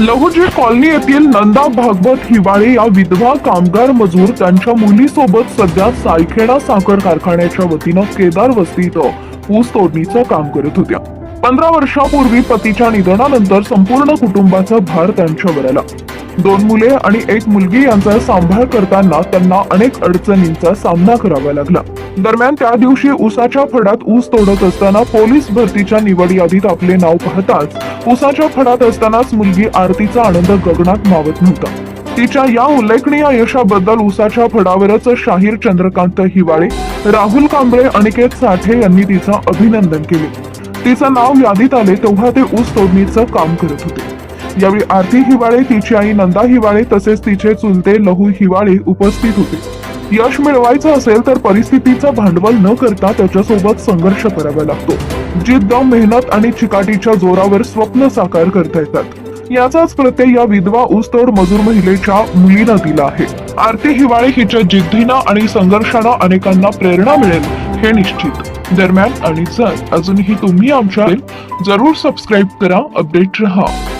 Lahuji colony येथील नंदा भागवत हिवाळे या विधवा कामगार मजूर त्यांच्या मुलीसोबत सध्या सायखेडा साखर कारखान्याच्या वतीनं केदार वस्ती इथं ऊस तोडणीचं काम करत होत्या. पंधरा वर्षापूर्वी पतीच्या निधनानंतर संपूर्ण कुटुंबाचा भार त्यांच्यावर आला दोन मुले आणि एक मुलगी यांचा सांभाळ करताना त्यांना अनेक अडचणींचा सामना करावा लागला. दरम्यान त्या दिवशी उसाच्या फडात ऊस तोडत असताना पोलीस भरतीच्या निवड यादीत आपले नाव पाहताच उसाच्या फडात असतानाच मुलगी आरतीचा आनंद गगनात मावत नव्हता. तिच्या या उल्लेखनीय यशाबद्दल उसाच्या फडावरच शाहीर चंद्रकांत हिवाळे राहुल कांबळे अनिकेत साठे यांनी तिचं अभिनंदन केले. तिचं नाव यादीत आले तेव्हा ते ऊस तोडणीचं काम करत होते. यावेळी आरती हिवाळे तिची आई नंदा हिवाळे तसेच तिचे चुलते लहू हिवाळे उपस्थित होते. यश मिळवायचं असेल तर परिस्थितीचं भांडवल न करता त्याच्यासोबत संघर्ष करावा लागतो. जिद्द मेहनत आणि चिकाटीच्या जोरावर स्वप्न साकार करता येतात. याचाच प्रत्यय या विधवा ऊसतोड मजूर महिलेच्या मुलीनं दिला आहे. आरती हिवाळे हिच्या जिद्दीनं आणि संघर्षानं अनेकांना प्रेरणा मिळेल हे निश्चित. दरम्यान आणि जर अजूनही तुम्ही आमच्या जरूर सबस्क्राईब करा अपडेट रहा.